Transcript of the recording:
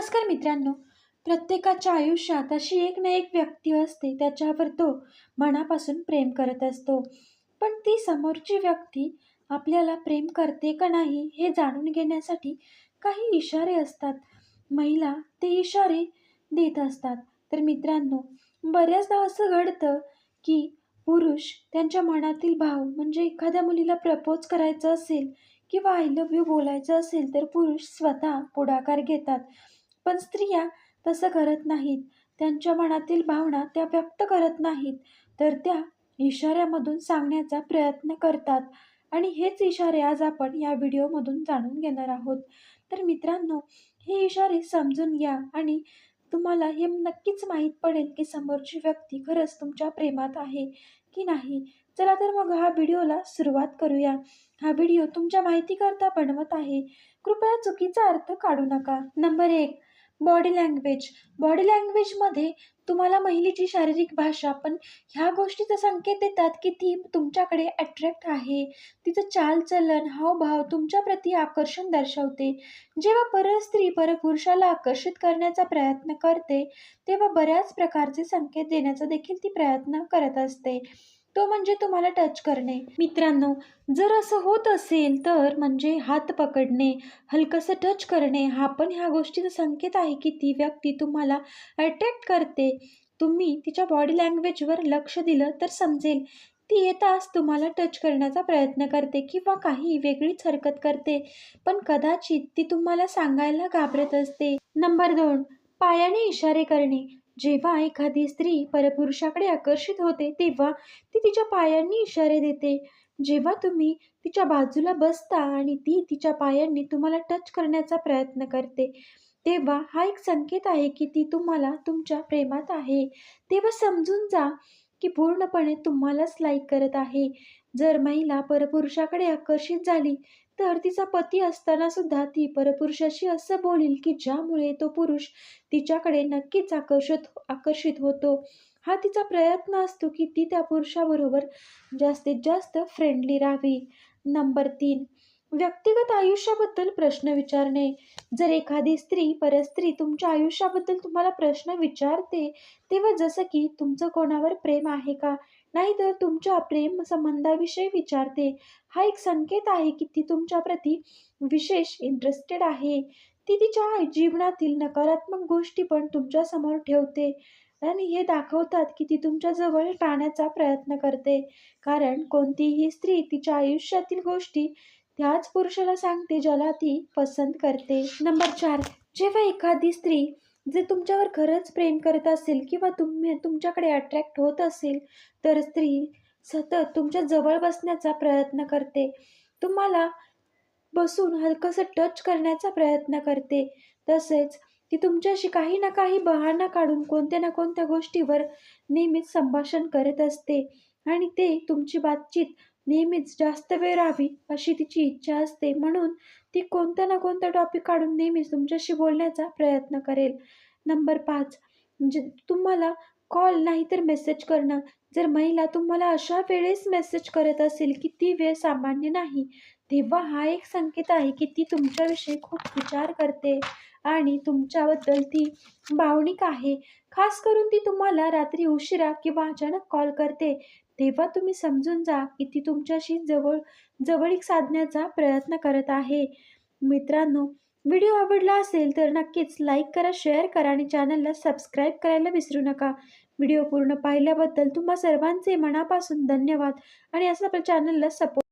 नमस्कार मित्रांनो. प्रत्येकाच्या आयुष्यात अशी एक ना एक व्यक्ती असते त्याच्यावर तो मनापासून प्रेम करत असतो. पण ती समोरची व्यक्ती आपल्याला प्रेम करते का नाही हे जाणून घेण्यासाठी काही इशारे असतात. महिला ते इशारे देत असतात. तर मित्रांनो बऱ्याचदा असं घडतं की पुरुष त्यांच्या मनातील भाव म्हणजे एखाद्या मुलीला प्रपोज करायचं असेल किंवा आय लव्ह यू बोलायचं असेल तर पुरुष स्वतः पुढाकार घेतात. पण स्त्रिया तसं करत नाहीत. त्यांच्या मनातील भावना त्या व्यक्त करत नाहीत. तर त्या इशाऱ्यामधून सांगण्याचा प्रयत्न करतात. आणि हेच इशारे आज आपण या व्हिडिओमधून जाणून घेणार आहोत. तर मित्रांनो हे इशारे समजून घ्या आणि तुम्हाला हे नक्कीच माहीत पडेल की समोरची व्यक्ती खरंच तुमच्या प्रेमात आहे की नाही. चला तर मग हा व्हिडिओला सुरुवात करूया. हा व्हिडिओ तुमच्या माहितीकरता बनवत आहे. कृपया चुकीचा अर्थ काढू नका. नंबर एक बॉडी लँग्वेज बॉडी लँग्वेजमध्ये तुम्हाला महिलेची शारीरिक भाषा पण ह्या गोष्टीचा संकेत देतात की ती तुमच्याकडे अट्रॅक्ट आहे. तिचं चालचलन हावभाव तुमच्याप्रती आकर्षण दर्शवते. जेव्हा पर स्त्री परपुरुषाला आकर्षित करण्याचा प्रयत्न करते तेव्हा बऱ्याच प्रकारचे संकेत देण्याचा देखील ती प्रयत्न करत असते. तो म्हणजे तुम्हाला टच करणे. मित्रांनो जर असं होत असेल तर म्हणजे हात पकडणे हलकंसं टच करणे हा पण ह्या गोष्टीचा संकेत आहे की ती व्यक्ती तुम्हाला अट्रॅक्ट करते. तुम्ही तिच्या बॉडी लँग्वेजवर लक्ष दिलं तर समजेल. ती येताच तुम्हाला टच करण्याचा प्रयत्न करते किंवा काही वेगळीच हरकत करते. पण कदाचित ती तुम्हाला सांगायला घाबरत असते. नंबर दोन पायाने इशारे करणे. जेव्हा एखादी स्त्री परपुरुषाकडे आकर्षित होते तेव्हा ती तिच्या पायांनी इशारे देते. जेव्हा तुम्ही तिच्या बाजूला बसता आणि ती तिच्या पायांनी तुम्हाला टच करण्याचा प्रयत्न करते तेव्हा हा एक संकेत आहे की ती तुम्हाला तुमच्या प्रेमात आहे. तेव्हा समजून जा की पूर्णपणे तुम्हालाच लाईक करत आहे. जर महिला परपुरुषाकडे आकर्षित झाली तर तिचा पती असताना सुद्धा ती परपुरुषाशी असं बोलील की ज्यामुळे तो पुरुष तिच्याकडे नक्कीच आकर्षित आकर्षित होतो. हा तिचा प्रयत्न असतो की ती त्या पुरुषाबरोबर जास्तीत जास्त फ्रेंडली राहावी. नंबर तीन. व्यक्तिगत आयुष्याबद्दल प्रश्न विचारणे. जर एखादी स्त्री परस्त्री तुमच्या आयुष्याबद्दल तुम्हाला प्रश्न विचारते तेव्हा जसं की तुमचं कोणावर प्रेम आहे का? नाहीतर तुमच्या प्रेम संबंधाविषयी विचारते. हा एक संकेत आहे की ती तुमच्याप्रती विशेष इंटरेस्टेड आहे. ती तिच्या जीवनातील नकारात्मक गोष्टी पण तुमच्यासमोर ठेवते आणि हे दाखवतात की ती तुमच्या जवळ टाळण्याचा प्रयत्न करते. कारण कोणतीही स्त्री तिच्या आयुष्यातील गोष्टी त्याच पुरुषाला सांगते ज्याला ती पसंत करते. नंबर चार जेव्हा एखादी स्त्री जे तुमच्यावर खरंच प्रेम करत असेल किंवा तुम्ही तुमच्याकडे अट्रॅक्ट होत असेल तर स्त्री सतत तुमच्या जवळ बसण्याचा प्रयत्न करते. तुम्हाला बसून हलकंसं टच करण्याचा प्रयत्न करते. तसेच ती तुमच्याशी काही ना काही बहाणा काढून कोणत्या ना कोणत्या गोष्टीवर नेहमीच संभाषण करत असते. आणि ते तुमची बातचीत नेहमीच जास्त वेळ राहावी अशी तिची इच्छा असते. म्हणून ती कोणता ना कोणता टॉपिक काढून नेहमीच तुमच्याशी बोलण्याचा प्रयत्न करेल. नंबर पाच म्हणजे तुम्हाला कॉल नाही तर मेसेज करणं. जर महिला तुम्हाला अशा वेळेस मेसेज करत असेल की ती वेळ सामान्य नाही तेव्हा हा एक संकेत आहे की ती तुमच्याविषयी खूप विचार करते आणि तुमच्याबद्दल ती भावनिक आहे. खास करून ती तुम्हाला रात्री उशिरा किंवा अचानक कॉल करते. तेव्हा तुम्ही समजून जा की ती तुमच्याशी जवळ जवळीक साधण्याचा प्रयत्न करत आहे. मित्रांनो व्हिडिओ आवडला असेल तर नक्कीच लाईक करा शेअर करा आणि चॅनलला सबस्क्राईब करायला विसरू नका. व्हिडिओ पूर्ण पाहिल्याबद्दल तुम्हा सर्वांचे मनापासून धन्यवाद आणि असं आपल्या चॅनलला सपोर्ट